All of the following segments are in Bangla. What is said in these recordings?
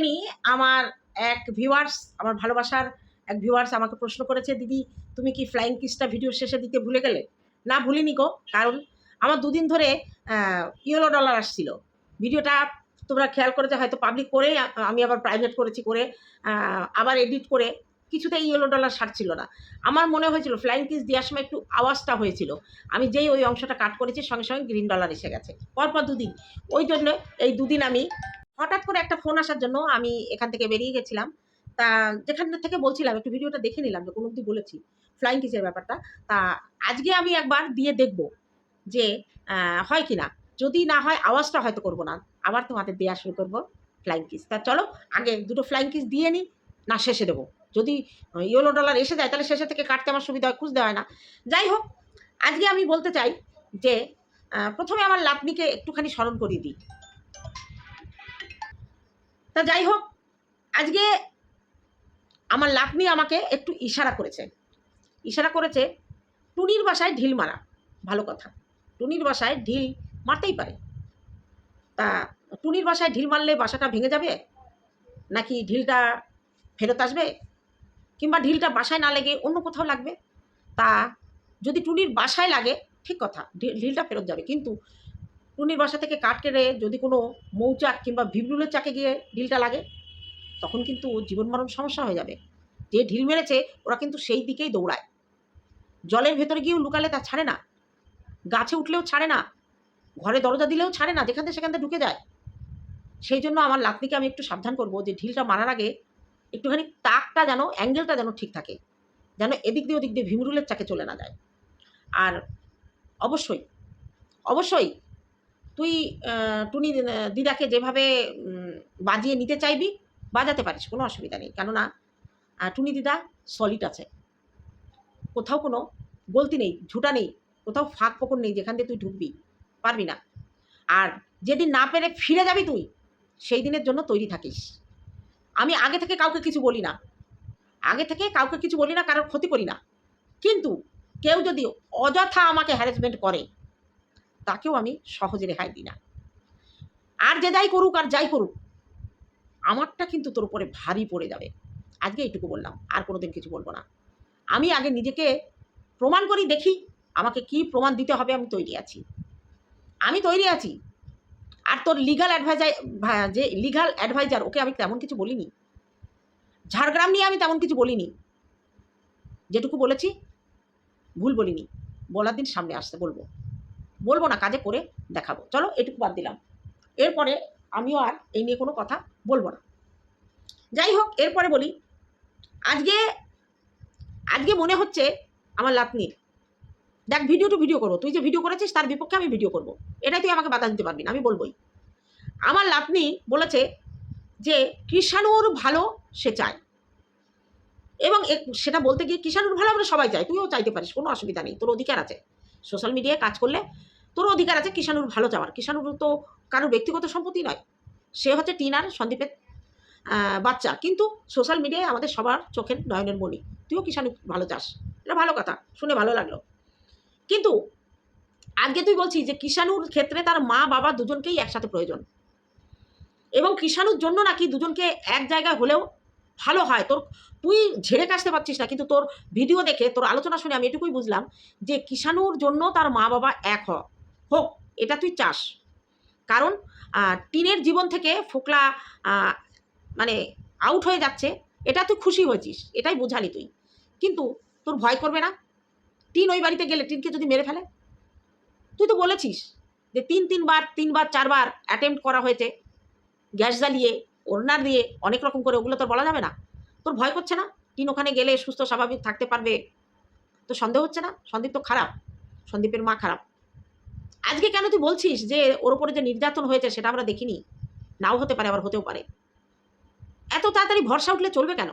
করেনি আমার এক ভিউয়ার্স আমার ভালোবাসার এক ভিউয়ার্স আমাকে প্রশ্ন করেছে, দিদি, তুমি কি ফ্লাইং কিসটা ভিডিও শেষে দিতে ভুলে গেলে? না, ভুলিনি গো, কারণ আমার দুদিন ধরে ইয়েলো ডলার আসছিল। ভিডিওটা তোমরা খেয়াল করেছে, হয়তো পাবলিক করে, আমি আবার প্রাইভেট করেছি করে আবার এডিট করে কিছুতেই ইয়েলো ডলার সারছিল না। আমার মনে হয়েছিল ফ্লাইং কিস দেওয়ার সময় একটু আওয়াজটা হয়েছিল। আমি যেই ওই অংশটা কাট করেছি, সঙ্গে সঙ্গে গ্রিন ডলার এসে গেছে। পরপর দুদিন। ওই জন্য এই দুদিন আমি হঠাৎ করে একটা ফোন আসার জন্য আমি এখান থেকে বেরিয়ে গেছিলাম। তা যেখান থেকে বলছিলাম, একটু ভিডিওটা দেখে নিলাম যে কোনো অব্দি বলেছি ফ্লাইং কিসের ব্যাপারটা। তা আজকে আমি একবার দিয়ে দেখব যে হয় কি না যদি না হয়, আওয়াজটা হয়তো করব না। আবার তোমাদের দেওয়া শুরু করব ফ্লাইং কিস তা চলো, আগে দুটো ফ্লাইং কিস দিয়ে নিই না শেষে দেবো। যদি ইয়েলো ডলার এসে যায়, তাহলে শেষে থেকে কাটতে আমার সুবিধা হয়, খুঁজতে হয় না। যাই হোক, আজকে আমি বলতে চাই যে প্রথমে আমার লাতনিকে একটুখানি স্মরণ করিয়ে দিই। তা যাই হোক, আজকে আমার লাতনি আমাকে একটু ইশারা করেছে। ইশারা করেছে, টুনির বাসায় ঢিল মারা, ভালো কথা। টুনির বাসায় ঢিল মারতেই পারে। তা টুনির বাসায় ঢিল মারলে বাসাটা ভেঙে যাবে? নাকি ঢিলটা ফেরত আসবে? কিংবা ঢিলটা বাসায় না লেগে অন্য কোথাও লাগবে? তা যদি টুনির বাসায় লাগে, ঠিক কথা, ঢিল- ঢিলটা ফেরত যাবে। কিন্তু টুনির বাসা থেকে কাঠ কেড়ে যদি কোনো মৌচাক কিংবা ভিবরুলের চাকে গিয়ে ঢিলটা লাগে, তখন কিন্তু জীবন মরণ সমস্যা হয়ে যাবে। যে ঢিল মেরেছে, ওরা কিন্তু সেই দিকেই দৌড়ায়। জলের ভেতরে গিয়েও লুকালে তা ছাড়ে না। গাছে উঠলেও ছাড়ে না। ঘরে দরজা দিলেও ছাড়ে না, যেখান থেকে সেখান থেকে ঢুকে যায়। সেই জন্য আমার লাতনিকে আমি একটু সাবধান করব যে ঢিলটা মারার আগে একটুখানি তাকটা যেন, অ্যাঙ্গেলটা যেন ঠিক থাকে, যেন এদিক দিয়ে ওদিক দিয়ে ভিমরুলের চাকে চলে না যায়। আর অবশ্যই অবশ্যই তুই টুনি দিদাকে যেভাবে বাজিয়ে নিতে চাইবি, বাজাতে পারিস, কোনো অসুবিধা নেই। কেননা টুনি দিদা সলিড আছে। কোথাও কোনো গলতি নেই, ঝুটা নেই, কোথাও ফাঁক ফোকর নেই, যেখান দিয়ে তুই ঢুকবি, পারবি না। আর যেদিন না পেরে ফিরে যাবি তুই, সেই দিনের জন্য তৈরি থাকিস। আমি আগে থেকে কাউকে কিছু বলি না। আগে থেকে কাউকে কিছু বলি না, কারোর ক্ষতি করি না। কিন্তু কেউ যদি অযথা আমাকে হ্যারাসমেন্ট করে তাকেও আমি সহজে রেহাই দিই না। আর যে যাই করুক আর যাই করুক, আমারটা কিন্তু তোর উপরে ভারী পড়ে যাবে। আজকে এইটুকু বললাম, আর কোনোদিন কিছু বলব না। আমি আগে নিজেকে প্রমাণ করি, দেখি আমাকে কি প্রমাণ দিতে হবে আমি তৈরি আছি। আমি তৈরি আছি। আর তোর লিগাল অ্যাডভাইজার যে লিগাল অ্যাডভাইজার ওকে আমি তেমন কিছু বলিনি। ঝাড়গ্রাম নিয়ে আমি তেমন কিছু বলিনি। যেটুকু বলেছি, ভুল বলিনি। বলার দিন সামনে আসতে বলব। বলব না, কাজে করে দেখাবো। চলো, এটুকু বাদ দিলাম। এরপরে আমিও আর এই নিয়ে কোনো কথা বলব না। যাই হোক, এরপরে বলি, আজকে আজকে মনে হচ্ছে আমার লাতনি। দেখ ভিডিও টু ভিডিও করব। তুই যে ভিডিও করেছিস, তার বিপক্ষে আমি ভিডিও করব। এটাই তুই আমাকে বাধা দিতে পারবি না, আমি বলবোই। আমার লাতনি বলেছে যে, কৃষাণুর ভালো সে চায়। এবং সেটা বলতে গিয়ে কৃষাণুর ভালো আমরা সবাই চাই। তুইও চাইতে পারিস, কোনো অসুবিধা নেই, তোর অধিকার আছে। সোশ্যাল মিডিয়ায় কাজ করলে তোর অধিকার আছে কিষাণুর ভালো চাওয়ার। কিষাণুর তো কারোর ব্যক্তিগত সম্পত্তি নয়। সে হচ্ছে টিনার, সন্দীপের বাচ্চা। কিন্তু সোশ্যাল মিডিয়ায় আমাদের সবার চোখের নয়নের মণি। তুইও কিষাণু ভালো চাস। এটা ভালো কথা। শুনে ভালো লাগল। কিন্তু আজকে তুই বলছিস যে কিষাণুর ক্ষেত্রে তার মা, বাবা দুজনকেই একসাথে প্রয়োজন। এবং কিষাণুর জন্য নাকি দুজনকে এক জায়গায় হলেও ভালো হয়। তোর, তুই ঝেড়ে কাশতে পারছিস না। কিন্তু তোর ভিডিও দেখে, তোর আলোচনা শুনে আমি এটুকুই বুঝলাম যে কিষাণুর জন্য তার মা, বাবা এক হ হোক, এটা তুই চাস। কারণ টিনের জীবন থেকে ফোকলা মানে আউট হয়ে যাচ্ছে, এটা তুই খুশি হয়েছিস, এটাই বোঝালি তুই। কিন্তু তোর ভয় করবে না। টিন ওই বাড়িতে গেলে টিনকে যদি মেরে ফেলে, তুই তো বলেছিস যে তিন, তিনবার তিনবার, চারবার অ্যাটেম্প্ট করা হয়েছে, গ্যাস জ্বালিয়ে ওড়নার দিয়ে, অনেক রকম করে, ওগুলো তোর বলা যাবে না। তোর ভয় করছে না? টিন ওখানে গেলে সুস্থ, স্বাভাবিক থাকতে পারবে? তো সন্দেহ হচ্ছে না? সন্দীপ তো খারাপ। সন্দীপের মা খারাপ। আজকে কেন তুই বলছিস যে ওর উপরে যে নির্যাতন হয়েছে সেটা আমরা দেখিনি? নাও হতে পারে, আবার হতেও পারে। এত তাড়াতাড়ি ভরসা উঠলে চলবে কেন?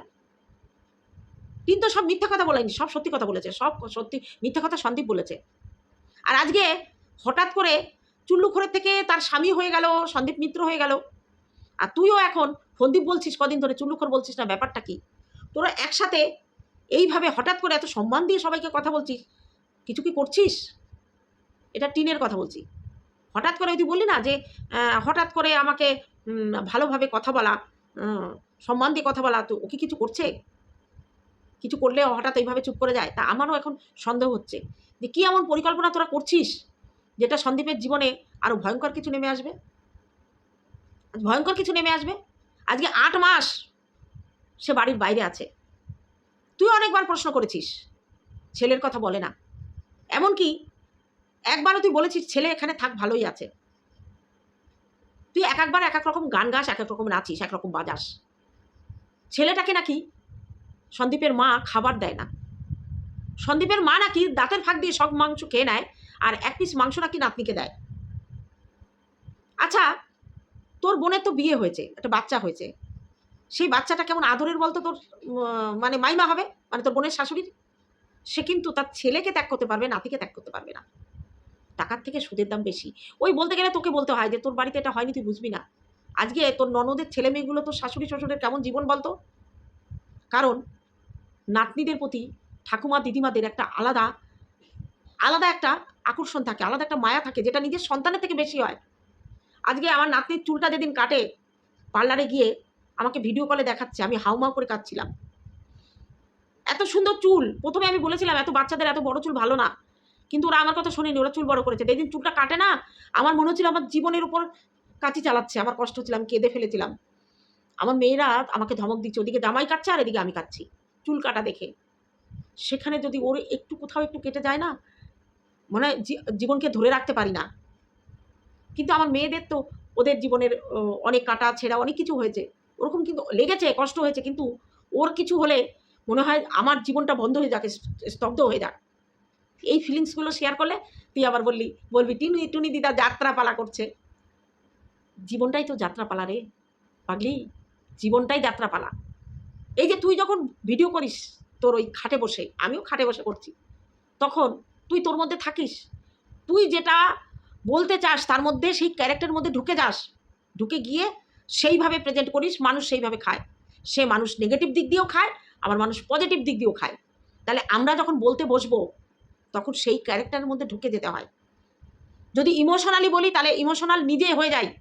টিন তো সব মিথ্যা কথা বলেনি, সব সত্যি কথা বলেছে, সব সত্যি, মিথ্যা কথা সন্দীপ বলেছে। আর আজকে হঠাৎ করে চুল্লুখোরের থেকে তার স্বামী হয়ে গেল, সন্দীপ মিত্র হয়ে গেল। আর তুইও এখন সন্দীপ বলছিস, কদিন ধরে চুল্লুখোর বলছিস না, ব্যাপারটা কি? তোরা একসাথে এইভাবে হঠাৎ করে এত সম্মান দিয়ে সবাইকে কথা বলছিস? কিছু কি করছিস? এটা টিনের কথা বলছি। হঠাৎ করে তুই বললি না যে হঠাৎ করে আমাকে ভালোভাবে কথা বলা সম্মান দিয়ে কথা বলা, তো ওকে কিছু করছে? কিছু করলে হঠাৎ এইভাবে চুপ করে যায়? তা আমারও এখন সন্দেহ হচ্ছে। যে কী এমন পরিকল্পনা তোরা করছিস যেটা সন্দীপের জীবনে আরও ভয়ঙ্কর কিছু নেমে আসবে? ভয়ঙ্কর কিছু নেমে আসবে? আজকে আট মাস সে বাড়ির বাইরে আছে। তুই অনেকবার প্রশ্ন করেছিস। ছেলের কথা বলে না। এমনকি একবারও তুই বলেছিস, ছেলে এখানে থাক, ভালোই আছে। তুই এক একবার এক এক রকম গান গাস, এক এক রকম নাচিস, এক রকম বাজাস। ছেলেটাকে নাকি? সন্দীপের মা খাবার দেয় না। সন্দীপের মা নাকি দাঁতের ফাঁক দিয়ে সব মাংস খেয়ে নেয় আর এক পিস মাংস নাকি নাতনিকে দেয়। আচ্ছা তোর বোনের তো বিয়ে হয়েছে, একটা বাচ্চা হয়েছে। সেই বাচ্চাটা কেমন আদরের বলতো তোর? মানে মাইমা হবে? মানে তোর বোনের শাশুড়ির? সে কিন্তু তার ছেলেকে ত্যাগ করতে পারবে, নাতিকে ত্যাগ করতে পারবে না। টাকার থেকে সুদের দাম বেশি। ওই বলতে গেলে তোকে বলতে হয় যে, তোর বাড়িতে এটা হয়নি, তুই বুঝবি না। আজকে তোর ননদের ছেলে মেয়েগুলো তোর শাশুড়ি শ্বশুরের কেমন জীবন বলতো? কারণ নাতনিদের প্রতি ঠাকুমা, দিদিমাদের একটা আলাদা আলাদা একটা আকর্ষণ থাকে, আলাদা একটা মায়া থাকে, যেটা নিজের সন্তানের থেকে বেশি হয়। আজকে আমার নাতনির চুলটা যেদিন কাটে, পার্লারে গিয়ে আমাকে ভিডিও কলে দেখাচ্ছে, আমি হাউমাউ করে কাটছিলাম এত সুন্দর চুল, প্রথমে আমি বলেছিলাম, এত বাচ্চাদের এত বড় চুল ভালো না। কিন্তু ওরা আমার কথা শোনেনি, ওরা চুল বড় করেছে। যেদিন চুলটা কাটে না, আমার মনে হচ্ছিল আমার জীবনের উপর কাঁচি চালাচ্ছে, আমার কষ্ট হচ্ছিল, আমি কেঁদে ফেলেছিলাম। আমার মেয়েরা আমাকে ধমক দিচ্ছে, ওদিকে জামাই কাটছে আর এদিকে আমি কাটছি, চুল কাটা দেখে। সেখানে যদি ওর একটু কোথাও একটু কেটে যায় না, মনে জীবনকে ধরে রাখতে পারি না। কিন্তু আমার মেয়েদের তো ওদের জীবনের অনেক কাটা, ছেঁড়া, অনেক কিছু হয়েছে। ওরকম কিন্তু লেগেছে, কষ্ট হয়েছে, কিন্তু ওর কিছু হলে মনে হয় আমার জীবনটা বন্ধ হয়ে যাক, স্তব্ধ হয়ে যাক। এই ফিলিংসগুলো শেয়ার করলে তুই আবার বললি, বলবি, টিনি, টুনি দিদা যাত্রাপালা করছে। জীবনটাই তো যাত্রাপালা রে, পাগলি। জীবনটাই যাত্রাপালা। এই যে তুই যখন ভিডিও করিস তোর ওই খাটে বসে, আমিও খাটে বসে করছি। তখন তুই তোর মধ্যে থাকিস। তুই যেটা বলতে চাস তার মধ্যে সেই ক্যারেক্টারের মধ্যে ঢুকে যাস। ঢুকে গিয়ে সেইভাবে প্রেজেন্ট করিস, মানুষ সেইভাবে খায়। সে মানুষ নেগেটিভ দিক দিয়েও খায়, আবার মানুষ পজিটিভ দিক দিয়েও খায়। তাহলে আমরা যখন বলতে বসবো তখন সেই ক্যারেক্টারের মধ্যে ঢুকে যেতে হয়। যদি ইমোশনালি বলি, তাহলে ইমোশনাল নিজে হয়ে যায়।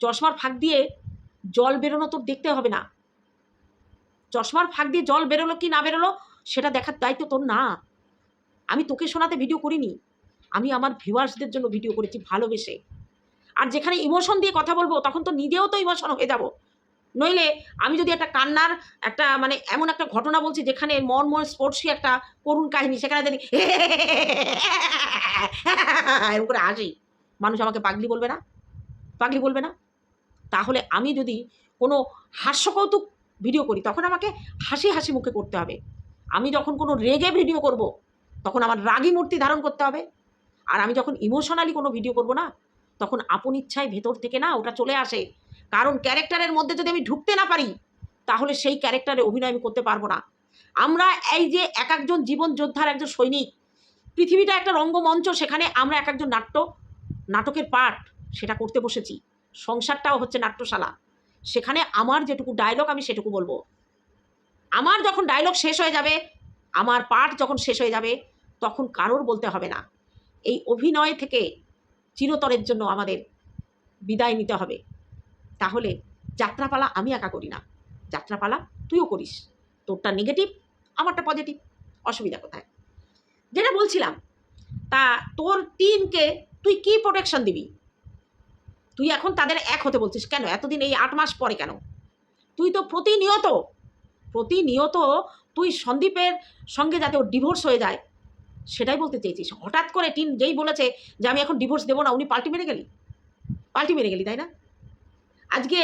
চশমার ফাঁক দিয়ে জল বেরোনো তোর দেখতে হবে না। চশমার ফাঁক দিয়ে জল বেরোলো কি না বেরোলো, সেটা দেখার দায়িত্ব তোর না। আমি তোকে শোনাতে ভিডিও করিনি। আমি আমার ভিউয়ার্সদের জন্য ভিডিও করেছি ভালোবেসে। আর যেখানে ইমোশন দিয়ে কথা বলব, তখন তো নিজেও তো ইমোশন হয়ে যাব। নইলে আমি যদি একটা কান্নার একটা মানে এমন একটা ঘটনা বলছি যেখানে মন মন স্পর্শী একটা করুণ কাহিনী, সেখানে জানি এরকম করে আসি মানুষ আমাকে পাগলি বলবে না? পাগলি বলবে না? তাহলে আমি যদি কোনো হাস্যকৌতুক ভিডিও করি, তখন আমাকে হাসি হাসি মুখে করতে হবে। আমি যখন কোনো রেগে ভিডিও করব, তখন আমার রাগী মূর্তি ধারণ করতে হবে। আর আমি যখন ইমোশনালি কোনো ভিডিও করব না, তখন আপন ইচ্ছায় ভেতর থেকে না ওটা চলে আসে। কারণ ক্যারেক্টারের মধ্যে যদি আমি ঢুকতে না পারি, তাহলে সেই ক্যারেক্টারে অভিনয় আমি করতে পারব না। আমরা এই যে এক একজন জীবন যোদ্ধার একজন সৈনিক, পৃথিবীটা একটা রঙ্গমঞ্চ, সেখানে আমরা এক একজন নাট্য, নাটকের পাঠ সেটা করতে বসেছি। সংসারটাও হচ্ছে নাট্যশালা। সেখানে আমার যেটুকু ডায়লগ আমি সেটুকু বলব। আমার যখন ডায়লগ শেষ হয়ে যাবে, আমার পাঠ যখন শেষ হয়ে যাবে, তখন কারোর বলতে হবে না। এই অভিনয় থেকে চিরতরের জন্য আমাদের বিদায় নিতে হবে। তাহলে যাত্রাপালা আমি একা করি না। যাত্রাপালা তুইও করিস। তোরটা নেগেটিভ আমারটা পজিটিভ অসুবিধা কোথায়? যেটা বলছিলাম, তা তোর টিমকে তুই কি প্রোটেকশন দিবি? তুই এখন তাদের এক হতে বলছিস কেন? এতদিন এই আট মাস পরে কেন? তুই তো প্রতিনিয়ত প্রতিনিয়ত তুই সন্দীপের সঙ্গে যাতে ওর ডিভোর্স হয়ে যায়, সেটাই বলতে চেয়েছিস। হঠাৎ করে টিন যেই বলেছে যে আমি এখন ডিভোর্স দেবো না, উনি পাল্টি মেরে গেলি? পাল্টি মেরে গেলি, তাই না? আজকে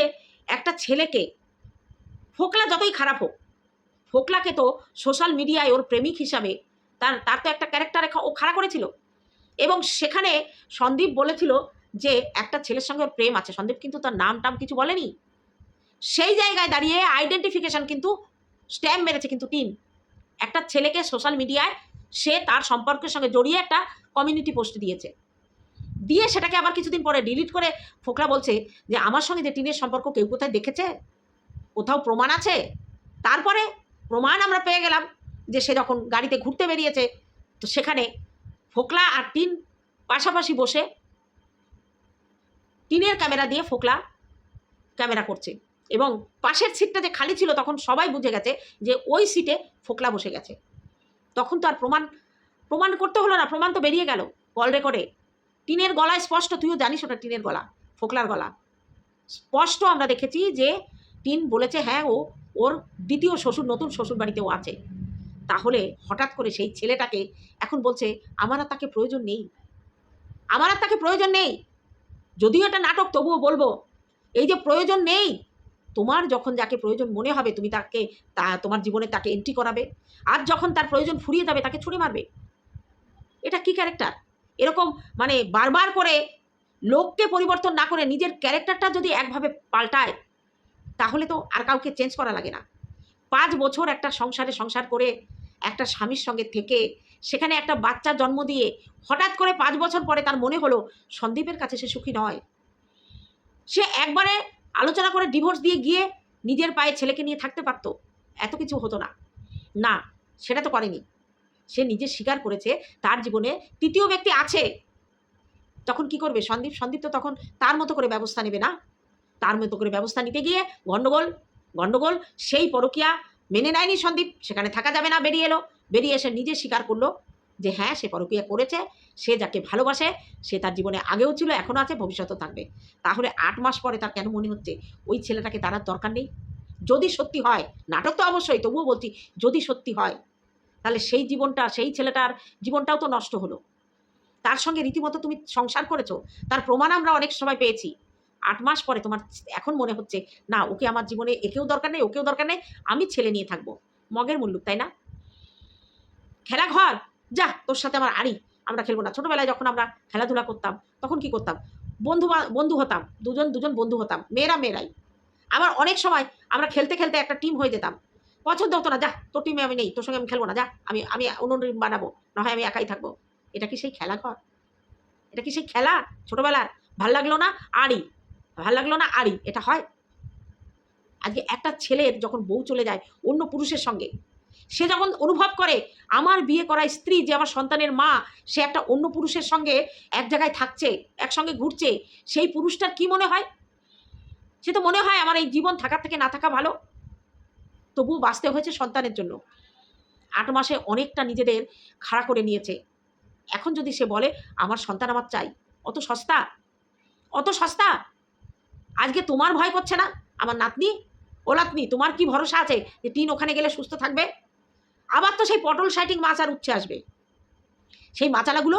একটা ছেলেকে, ফোকলা যতই খারাপ হোক, ফোকলাকে তো সোশ্যাল মিডিয়ায় ওর প্রেমিক হিসাবে তার তার তো একটা ক্যারেক্টার ও খাড়া করেছিল। এবং সেখানে সন্দীপ বলেছিল যে, একটা ছেলের সঙ্গে প্রেম আছে। সন্দীপ কিন্তু তার নাম টাম কিছু বলেনি। সেই জায়গায় দাঁড়িয়ে আইডেন্টিফিকেশন কিন্তু স্ট্যাম্প মেরেছে কিন্তু টিন একটা ছেলেকে সোশ্যাল মিডিয়ায় সে তার সম্পর্কের সঙ্গে জড়িয়ে একটা কমিউনিটি পোস্ট দিয়েছে। দিয়ে সেটাকে আবার কিছুদিন পরে ডিলিট করে ফোকলা বলছে যে, আমার সঙ্গে যে টিনের সম্পর্ক কেউ কোথায় দেখেছে? কোথাও প্রমাণ আছে? তারপরে প্রমাণ আমরা পেয়ে গেলাম যে, সে যখন গাড়িতে ঘুরতে বেরিয়েছে, তো সেখানে ফোকলা আর টিন পাশাপাশি বসে টিনের ক্যামেরা দিয়ে ফোকলা ক্যামেরা করছে এবং পাশের সিটটা যে খালি ছিল তখন সবাই বুঝে গেছে যে, ওই সিটে ফোকলা বসে গেছে। তখন তো আর প্রমাণ প্রমাণ করতে হলো না, প্রমাণ তো বেরিয়ে গেল কল রেকর্ডে। টিনের গলায় স্পষ্ট, তুইও জানিস ওটা টিনের গলা, ফোকলার গলা। স্পষ্ট আমরা দেখেছি যে টিন বলেছে হ্যাঁ ও, ওর দ্বিতীয় শ্বশুর, নতুন শ্বশুর বাড়িতেও আছে। তাহলে হঠাৎ করে সেই ছেলেটাকে এখন বলছে, আমার আর তাকে প্রয়োজন নেই। আমার আর তাকে প্রয়োজন নেই। যদিও এটা নাটক, তবুও বলব, এই যে প্রয়োজন নেই, তোমার যখন যাকে প্রয়োজন মনে হবে, তুমি তাকে, তা, তোমার জীবনে তাকে এন্ট্রি করাবে। আর যখন তার প্রয়োজন ফুরিয়ে যাবে, তাকে ছুড়ে মারবে। এটা কি ক্যারেক্টার এরকম মানে বারবার করে লোককে পরিবর্তন না করে নিজের ক্যারেক্টারটা যদি একভাবে পাল্টায়, তাহলে তো আর কাউকে চেঞ্জ করা লাগে না। পাঁচ বছর একটা সংসারে সংসার করে একটা স্বামীর সঙ্গে থেকে, সেখানে একটা বাচ্চা জন্ম দিয়ে হঠাৎ করে পাঁচ বছর পরে তার মনে হলো সন্দীপের কাছে সে সুখী নয়। সে একবারে আলোচনা করে ডিভোর্স দিয়ে গিয়ে নিজের পায়ে ছেলেকে নিয়ে থাকতে পারতো, এত কিছু হতো না। না, সেটা তো করেনি। সে নিজে স্বীকার করেছে, তার জীবনে তৃতীয় ব্যক্তি আছে। তখন কি করবে সন্দীপ? সন্দীপ তো তখন তার মতো করে ব্যবস্থা নেবে না। তার মতো করে ব্যবস্থা নিতে গিয়ে গণ্ডগোল গণ্ডগোল সেই পরকিয়া মেনে নেয়নি সন্দীপ। সেখানে থাকা যাবে না, বেরিয়ে এলো। বেরিয়ে এসে নিজে স্বীকার করল যে হ্যাঁ সে পরকিয়া করেছে, সে যাকে ভালোবাসে, সে তার জীবনে আগেও ছিল এখনও আছে, ভবিষ্যতেও থাকবে। তাহলে আট মাস পরে তার কেন মনে হচ্ছে ওই ছেলেটাকে তারার দরকার নেই? যদি সত্যি হয়, নাটক তো অবশ্যই, তবুও বলছি, যদি সত্যি হয় তাহলে সেই জীবনটা, সেই ছেলেটার জীবনটাও তো নষ্ট হলো। তার সঙ্গে রীতিমতো তুমি সংসার করেছ, তার প্রমাণ আমরা অনেক সময় পেয়েছি। আট মাস পরে তোমার এখন মনে হচ্ছে, না, ওকে আমার জীবনে একেও দরকার নেই, ওকেও দরকার নেই, আমি ছেলে নিয়ে থাকব। মগের মুল্লুক, তাই না? খেলা ঘর, যা, তোর সাথে আমার আড়ি, আমরা খেলব না। ছোটবেলায় যখন আমরা খেলাধুলা করতাম, তখন কি করতাম? বন্ধু বন্ধু হতাম, দুজন দুজন বন্ধু হতাম, মেয়েরা মেয়েরাই। আবার অনেক সময় আমরা খেলতে খেলতে একটা টিম হয়ে যেতাম। পছন্দ হতো না, যা, তোর টিমে আমি নেই, তোর সঙ্গে আমি খেলব না, যা, আমি আমি অন্য টিম বানাবো না হয় আমি একাই থাকব। এটা কি সেই খেলা ঘর? এটা কি সেই খেলা? ছোটবেলার, ভালো লাগল না? আড়ি, ভালো লাগল না? আড়ি, এটা হয়? আজকে একটা ছেলের যখন বউ চলে যায় অন্য পুরুষের সঙ্গে, সে যখন অনুভব করে, আমার বিয়ে করা স্ত্রী, যে আমার সন্তানের মা, সে একটা অন্য পুরুষের সঙ্গে এক জায়গায় থাকছে, একসঙ্গে ঘুরছে, সেই পুরুষটার কি মনে হয়? সে তো মনে হয় আমার এই জীবন থাকার থেকে না থাকা ভালো। তবুও বাঁচতে হয়েছে সন্তানের জন্য। আট মাসে অনেকটা নিজেদের খাড়া করে নিয়েছে। এখন যদি সে বলে, আমার সন্তান আমার চাই, অত সস্তা অত সস্তা, আজকে তোমার ভয় করছে না? আমার নাতনি, ও নাতনি, তোমার কি ভরসা আছে যে টিন ওখানে গেলে সুস্থ থাকবে? আবার তো সেই পটল সাইটিং মাছ আর উচ্ছে আসবে। সেই মাচালাগুলো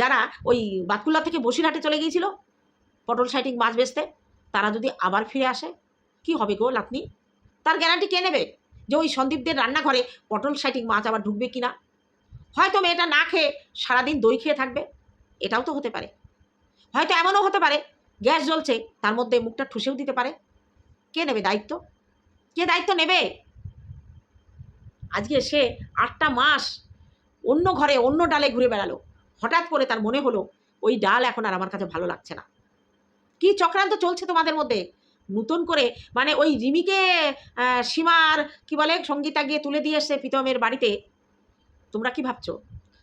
যারা ওই বাতকুল্লা থেকে বসিরহাটে চলে গিয়েছিল, পটল সাইটিং মাছ বেচতে, তারা যদি আবার ফিরে আসে, কি হবে গো লাতনি তার গ্যারান্টি কে নেবে যে ওই সন্দীপদের রান্নাঘরে পটল সাইটিং মাছ আবার ঢুকবে কি না হয়তো মেয়েটা না খেয়ে সারাদিন দই খেয়ে থাকবে? এটাও তো হতে পারে। হয়তো এমনও হতে পারে, গ্যাস জ্বলছে, তার মধ্যে মুখটা ঠুসেও দিতে পারে। কে নেবে দায়িত্ব? কে দায়িত্ব নেবে? আজকে সে আটটা মাস অন্য ঘরে, অন্য ডালে ঘুরে বেড়ালো। হঠাৎ করে তার মনে হলো, ওই ডাল এখন আর আমার কাছে ভালো লাগছে না। কি চক্রান্ত চলছে তোমাদের মধ্যে? নতুন করে মানে ওই রিমিকে সীমার, কি বলে, সঙ্গীতা গিয়ে তুলে দিয়ে এসছে প্রীতমের বাড়িতে। তোমরা কি ভাবছ?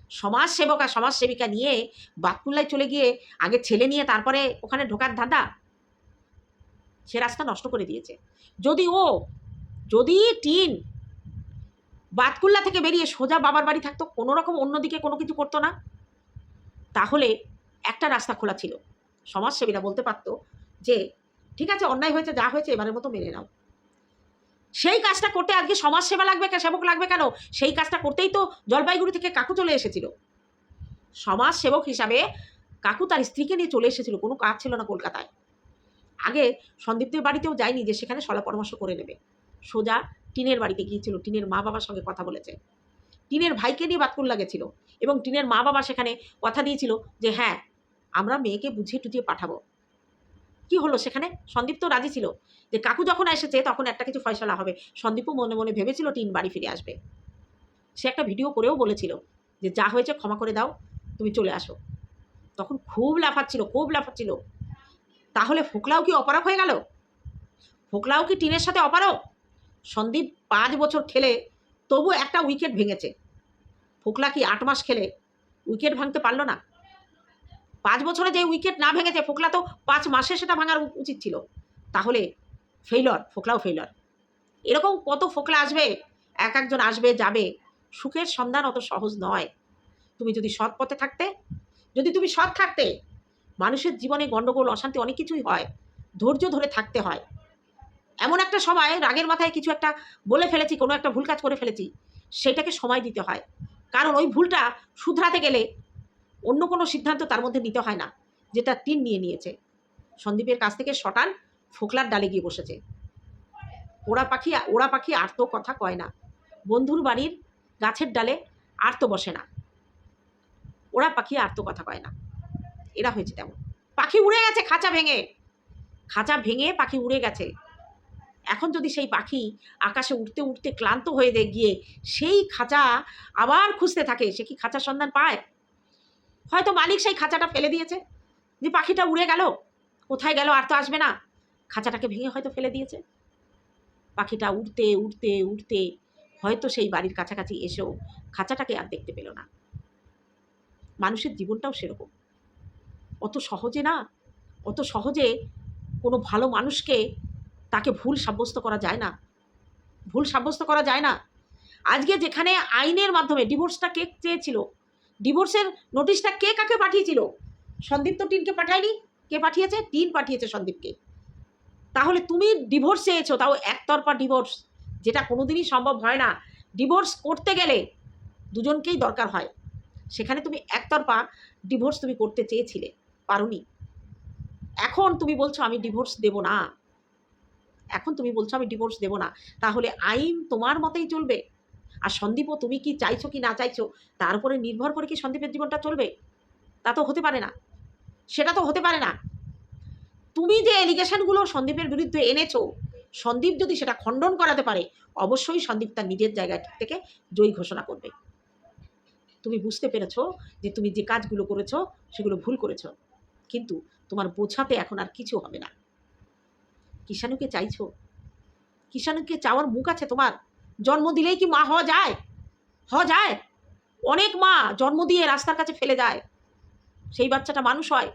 সমাজ সেবক সমাজ সেবিকা নিয়ে বাতকুল্লায় চলে গিয়ে আগে ছেলে নিয়ে তারপরে ওখানে ঢোকার ধাঁধা? সে রাস্তা নষ্ট করে দিয়েছে। যদি ও, যদি টিন বাতকুল্লা থেকে বেরিয়ে সোজা বাবার বাড়ি থাকতো, কোনো রকম অন্যদিকে কোনো কিছু করতো না? তাহলে একটা রাস্তা খোলা ছিল। সমাজসেবীরা বলতে পারতো যে ঠিক আছে, অন্যায় হয়েছে, যা হয়েছে, এবারের মতো মেনে নাও। সেই কাজটা করতে আজকে সমাজসেবা লাগবে সেবক লাগবে কেন? সেই কাজটা করতেই তো জলপাইগুড়ি থেকে কাকু চলে এসেছিল। সমাজ সেবক হিসাবে কাকু তার স্ত্রীকে নিয়ে চলে এসেছিল, কোনো কাজ ছিল না কলকাতায়। আগে সন্দীপদের বাড়িতেও যায়নি যে সেখানে সলা পরামর্শ করে নেবে। সোজা টিনের বাড়িতে গিয়েছিল, টিনের মা বাবার সঙ্গে কথা বলেছে। টিনের ভাইকে নিয়ে বাতকুল্লা গেছিল এবং টিনের মা বাবা সেখানে কথা দিয়েছিল যে হ্যাঁ আমরা মেয়েকে বুঝিয়ে টুঝিয়ে পাঠাবো। কি হলো সেখানে? সন্দীপ তো রাজি ছিল। যে কাকু যখন এসেছে, তখন একটা কিছু ফয়সলা হবে। সন্দীপও মনে মনে ভেবেছিল টিন বাড়ি ফিরে আসবে। সে একটা ভিডিও করেও বলেছিল যে, যা হয়েছে ক্ষমা করে দাও, তুমি চলে আসো। তখন খুব লাফাচ্ছিল খুব লাফাচ্ছিল। তাহলে ফোকলাও কি অপারক হয়ে গেল? ফোকলাও কি টিনের সাথে অপারক সন্দীপ পাঁচ বছর খেলে তবু একটা উইকেট ভেঙেছে। ফোকলা কি আট মাস খেলে, উইকেট ভাঙতে পারল না? পাঁচ বছরে যে উইকেট না ভেঙেছে, ফোকলা তো পাঁচ মাসে সেটা ভাঙার উচিত ছিল। তাহলে ফেইলর ফোকলাও ফেইলর এরকম কত ফোকলা আসবে, এক একজন আসবে, যাবে। সুখের সন্ধান অত সহজ নয়। তুমি যদি সৎ পথে থাকতে, যদি তুমি সৎ থাকতে, মানুষের জীবনে গণ্ডগোল অশান্তি অনেক কিছুই হয়। ধৈর্য ধরে থাকতে হয়। এমন একটা সময়, রাগের মাথায় কিছু একটা বলে ফেলেছি, কোনো একটা ভুল কাজ করে ফেলেছি, সেটাকে সময় দিতে হয়। কারণ ওই ভুলটা শুধরাতে গেলে অন্য কোনো সিদ্ধান্ত তার মধ্যে নিতে হয় না, যেটা টিন নিয়ে নিয়েছে। সন্দীপের কাছ থেকে শটান ফোকলার ডালে গিয়ে বসেছে। ওরা পাখি ওরা পাখি আর তো কথা কয় না। বন্ধুর বাড়ির গাছের ডালে আর তো বসে না। ওরা পাখি আর তো কথা কয় না। এরা হয়েছে তেমন। পাখি উড়ে গেছে, খাঁচা ভেঙে। খাঁচা ভেঙে পাখি উড়ে গেছে। এখন যদি সেই পাখি আকাশে উঠতে উঠতে ক্লান্ত হয়ে গিয়ে সেই খাঁচা আবার খুঁজতে থাকে, সে কি খাঁচার সন্ধান পায়? হয়তো মালিক সেই খাঁচাটা ফেলে দিয়েছে যে পাখিটা উড়ে গেল। কোথায় গেল আর তো আসবে না। খাঁচাটাকে ভেঙে হয়তো ফেলে দিয়েছে। পাখিটা উড়তে উড়তে উড়তে হয়তো সেই বাড়ির কাছাকাছি এসেও খাঁচাটাকে আর দেখতে পেল না। মানুষের জীবনটাও সেরকম। অত সহজে না, অত সহজে কোনো ভালো মানুষকে তাকে ভুল সাব্যস্ত করা যায় না। ভুল সাব্যস্ত করা যায় না। আজকে যেখানে আইনের মাধ্যমে ডিভোর্সটা কে চেয়েছিল? ডিভোর্সের নোটিশটা কে কাকে পাঠিয়েছিল? সন্দীপ তো টিনকে পাঠায়নি? কে পাঠিয়েছে? টিন পাঠিয়েছে সন্দীপকে। তাহলে তুমি ডিভোর্স চেয়েছো, তাও একতরফা ডিভোর্স, যেটা কোনোদিনই সম্ভব হয় না। ডিভোর্স করতে গেলে দুজনকেই দরকার হয়। সেখানে তুমি একতরফা ডিভোর্স তুমি করতে চেয়েছিলে, পারোনি। এখন তুমি বলছো, আমি ডিভোর্স দেব না। এখন তুমি বলছো, আমি ডিভোর্স দেব না। তাহলে আইন তোমার মতেই চলবে। আর সন্দীপও তুমি কি চাইছো কি না চাইছো, তার উপরে নির্ভর করে কি সন্দীপের জীবনটা চলবে? তা তো হতে পারে না। সেটা তো হতে পারে না। তুমি যে এলিগেশনগুলো সন্দীপের বিরুদ্ধে এনেছো, সন্দীপ যদি সেটা খণ্ডন করাতে পারে, অবশ্যই সন্দীপ তার নিজের জায়গা থেকে জয়ী ঘোষণা করবে। তুমি বুঝতে পেরেছ যে তুমি যে কাজগুলো করেছ, সেগুলো ভুল করেছ। কিন্তু তোমার বোঝাতে এখন আর কিছু হবে না। কিষাণুকে চাইছো? কিষাণুকে চাওয়ার মুখ আছে তোমার? জন্ম দিলেই কি মা হওয়া যায়? হওয়া যায়। অনেক মা জন্ম দিয়ে রাস্তার কাছে ফেলে যায়। সেই বাচ্চাটা মানুষ হয়।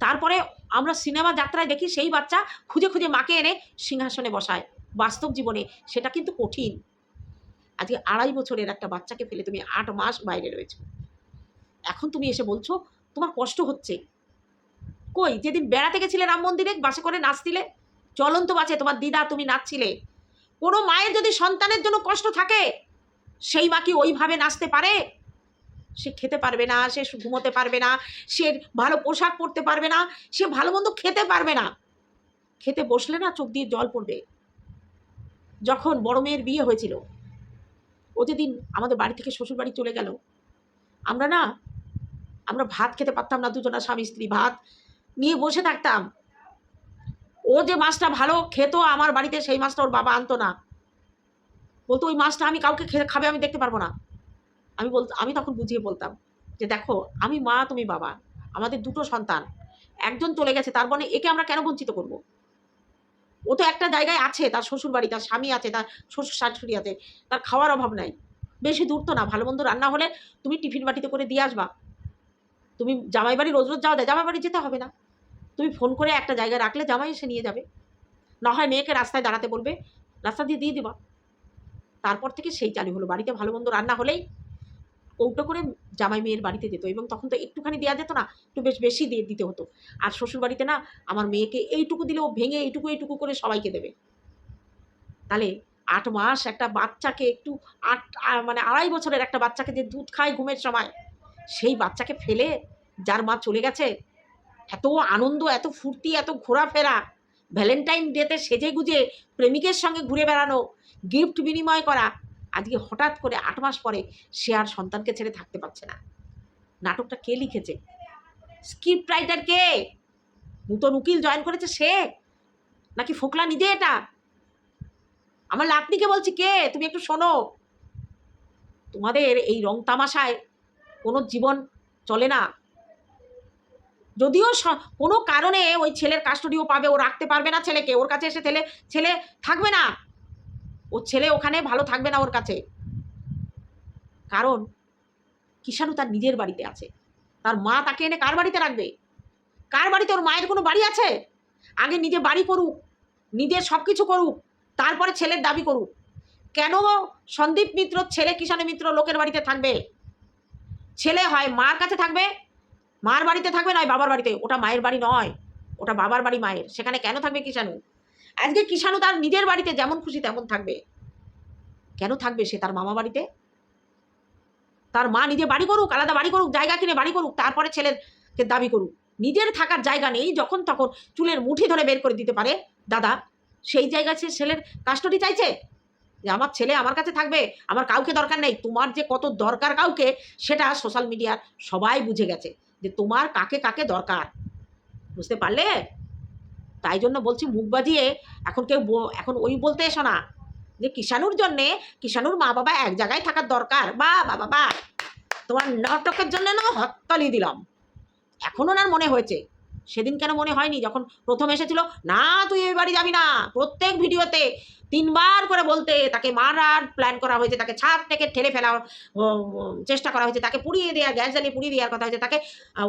তারপরে আমরা সিনেমা যাত্রায় দেখি সেই বাচ্চা খুঁজে খুঁজে মাকে এনে সিংহাসনে বসায়। বাস্তব জীবনে সেটা কিন্তু কঠিন। আজকে আড়াই বছরের একটা বাচ্চাকে ফেলে তুমি আট মাস বাইরে রয়েছো। এখন তুমি এসে বলছো, তোমার কষ্ট হচ্ছে। কই? যেদিন বেড়াতে গেছিলে রাম মন্দিরে, বাসে করে নাচছিলে? চলন্ত বাসে তোমার দিদা তুমি নাচছিলে। কোনো মায়ের যদি সন্তানের জন্য কষ্ট থাকে, সেই মা কি ওইভাবে নাচতে পারে? সে খেতে পারবে না, সে ঘুমোতে পারবে না, সে ভালো পোশাক পরতে পারবে না, সে ভালো মন্দ খেতে পারবে না। খেতে বসলে না চোখ দিয়ে জল পড়বে। যখন বড় মেয়ের বিয়ে হয়েছিল, ও যেদিন আমাদের বাড়ি থেকে শ্বশুর বাড়ি চলে গেল, আমরা না, আমরা ভাত খেতে পারতাম না দুজনা, স্বামী স্ত্রী ভাত নিয়ে বসে থাকতাম। ও যে মাছটা ভালো খেত আমার বাড়িতে, সেই মাছটা ওর বাবা আনতো না। বলতো, ওই মাছটা আমি কাউকে খাবে, আমি দেখতে পারব না। আমি বলতো আমি তখন বুঝিয়ে বলতাম যে, দেখো, আমি মা, তুমি বাবা, আমাদের দুটো সন্তান, একজন চলে গেছে, তার মানে একে আমরা কেন বঞ্চিত করব? ও তো একটা জায়গায় আছে, তার শ্বশুর বাড়ি তার স্বামী আছে, তার শ্বশুর শাশুড়ি আছে, তার খাওয়ার অভাব নাই। বেশি দূর তো না, ভালো মন্দ রান্না হলে তুমি টিফিন বাটিতে করে দিয়ে আসবা। তুমি জামাই বাড়ি রোজ রোজ যাওয়া দেয় জামাই বাড়ি যেতে হবে না। তুমি ফোন করে একটা জায়গায় রাখলে জামাই এসে নিয়ে যাবে। না হয় মেয়েকে রাস্তায় দাঁড়াতে বলবে, রাস্তা দিয়ে দিয়ে দিবা। তারপর থেকে সেই চালু হলো। বাড়িতে ভালো মন্দ রান্না হলেই কৌটো করে জামাই মেয়ের বাড়িতে যেত এবং তখন তো একটুখানি দেওয়া যেত না, একটু বেশ বেশি দিয়ে দিতে হতো। আর শ্বশুর বাড়িতে না, আমার মেয়েকে এইটুকু দিলে ও ভেঙে এইটুকু এইটুকু করে সবাইকে দেবে। তাহলে আট মাস একটা বাচ্চাকে একটু আট মানে আড়াই বছরের একটা বাচ্চাকে যে দুধ খায় ঘুমের সময়, সেই বাচ্চাকে ফেলে যার মা চলে গেছে এত আনন্দ, এত ফুর্তি, এত ঘোরাফেরা। ভ্যালেন্টাইন ডেতে সেজে গুজে প্রেমিকের সঙ্গে ঘুরে বেড়ানো, গিফট বিনিময় করা। আজকে হঠাৎ করে আট মাস পরে সে আর সন্তানকে ছেড়ে থাকতে পারছে না। নাটকটা কে লিখেছে? স্ক্রিপ্ট রাইটার কে? নূতন উকিল জয়েন করেছে সে? নাকি ফোকলা নিজে এটা? আমার লাতনিকে বলছি কে? তুমি একটু শোনো। তোমাদের এই রং তামাশায় কোনো জীবন চলে না। যদিও কোনো কারণে ওই ছেলের কাস্টডিও পাবে, ও রাখতে পারবে না ছেলেকে। ওর কাছে এসে ছেলে ছেলে থাকবে না। ওর ছেলে ওখানে ভালো থাকবে না ওর কাছে। কারণ কিষাণু তার নিজের বাড়িতে আছে। তার মা তাকে এনে কার বাড়িতে রাখবে? কার বাড়িতে? ওর মায়ের কোনো বাড়ি আছে? আগে নিজে বাড়ি করুক নিজের সব কিছু করুক, তারপরে ছেলের দাবি করুক। কেন সন্দীপ মিত্র ছেলে কিষাণ মিত্র লোকের বাড়িতে থাকবে? ছেলে হয়, মার কাছে থাকবে মার বাড়িতে থাকবে নয় বাবার বাড়িতে, ওটা মায়ের বাড়ি নয়, ওটা বাবার বাড়ি মায়ের, সেখানে কেন থাকবে কিষাণু? আজকে কিষাণু তার নিজের বাড়িতে যেমন খুশি তেমন থাকবে। কেন থাকবে সে তার মামা বাড়িতে? তার মা নিজে বাড়ি করুক, আলাদা বাড়ি করুক, জায়গা কিনে বাড়ি করুক, তারপরে ছেলেরকে দাবি করুক। নিজের থাকার জায়গা নেই, যখন তখন চুলের মুঠি ধরে বের করে দিতে পারে দাদা। সেই জায়গায় সে ছেলের কাস্টডি চাইছে? যে আমার ছেলে আমার কাছে থাকবে, আমার কাউকে দরকার নেই। তোমার যে কত দরকার কাউকে, সেটা সোশ্যাল মিডিয়ার সবাই বুঝে গেছে। যে তোমার কাকে কাকে দরকার? বুঝতে পারলে? তাই জন্য বলছি মুখ বাজিয়ে এখন কেউ এখন ওই বলতে এসো না। যে কিষাণুর জন্যে কিষাণুর মা বাবা এক জায়গায় থাকার দরকার। বা বাবা বা। তোমার নাটকের জন্য না হরতালি দিলাম। এখন ওনার মনে হয়েছে। সেদিন কেন মনে হয়নি? যখন প্রথম এসেছিল, না, তুই এই বাড়ি যাবি না। প্রত্যেক ভিডিওতে তিনবার করে বলতে, তাকে মারার প্ল্যান করা হয়েছে, তাকে ছাদ থেকে ঠেলে ফেলার চেষ্টা করা হয়েছে, তাকে পুড়িয়ে দেওয়া গ্যাস জ্বালিয়ে পুড়িয়ে দেওয়ার কথা হয়েছে, তাকে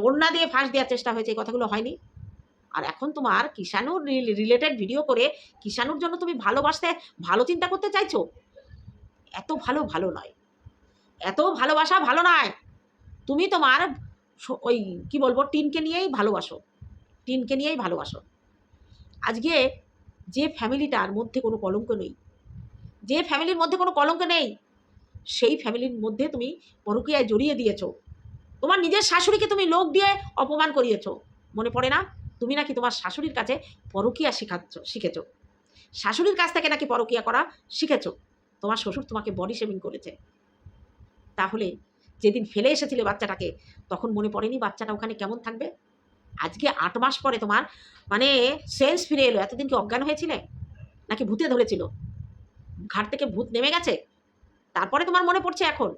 ওড়না দিয়ে ফাঁস দেওয়ার চেষ্টা হয়েছে, এই কথাগুলো হয়নি? আর এখন তোমার কিষাণুর রিলেটেড ভিডিও করে কিষাণুর জন্য তুমি ভালোবাসতে, ভালো চিন্তা করতে চাইছো? এত ভালো ভালো নয়। এত ভালোবাসা ভালো নয়। তুমি তোমার ওই, কি বলব, টিনকে নিয়েই ভালোবাসো। টিনকে নিয়েই ভালোবাসো। আজকে যে ফ্যামিলিটার মধ্যে কোনো কলঙ্ক নেই, যে ফ্যামিলির মধ্যে কোনো কলঙ্ক নেই, সেই ফ্যামিলির মধ্যে তুমি পরকীয়ায় জড়িয়ে দিয়েছ। তোমার নিজের শাশুড়িকে তুমি লোক দিয়ে অপমান করিয়েছো। মনে পড়ে না? তুমি নাকি তোমার শাশুড়ির কাছে পরকীয়া শিখাচ্ছ, শিখেছো। শাশুড়ির কাছ থেকে নাকি পরকীয়া করা শিখেছো। তোমার শ্বশুর তোমাকে বডি শেভিং করেছে। তাহলে যেদিন ফেলে এসেছিলে বাচ্চাটাকে, তখন মনে পড়েনি বাচ্চাটা ওখানে কেমন থাকবে? আজকে আট মাস পরে তোমার মানে সেন্স ফিরে এলো। এতদিন কি অজ্ঞান হয়েছিলে? নাকি ভূতে ধরেছিল? ঘাট থেকে ভূত নেমে গেছে? তারপরে তোমার মনে পড়ছে এখন?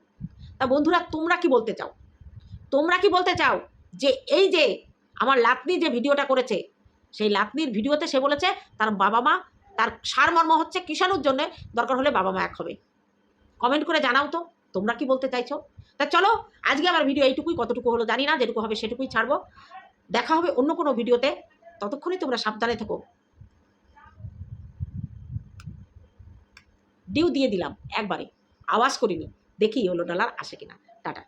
তা বন্ধুরা, তোমরা কি বলতে চাও? তোমরা কি বলতে চাও যে এই যে আমার লাতনি যে ভিডিওটা করেছে, সেই লাতনির ভিডিওতে সে বলেছে তার বাবা মা, তার সারমর্ম হচ্ছে কিষাণুর জন্য দরকার হলে বাবা মা এক হবে। কমেন্ট করে জানাও তো, তোমরা কি বলতে চাইছো? তা চলো, আজকে আমার ভিডিও এইটুকুই, কতটুকু হলো জানি না, যেটুকু হবে সেটুকুই ছাড়বো। দেখা হবে অন্য কোনো ভিডিওতে। ততক্ষণে তোমরা সাবধানে থেকো। ডিউ দিয়ে দিলাম, একবারে। আওয়াজ করিনি। দেখি হলো ডলার আসে কিনা। টাটা।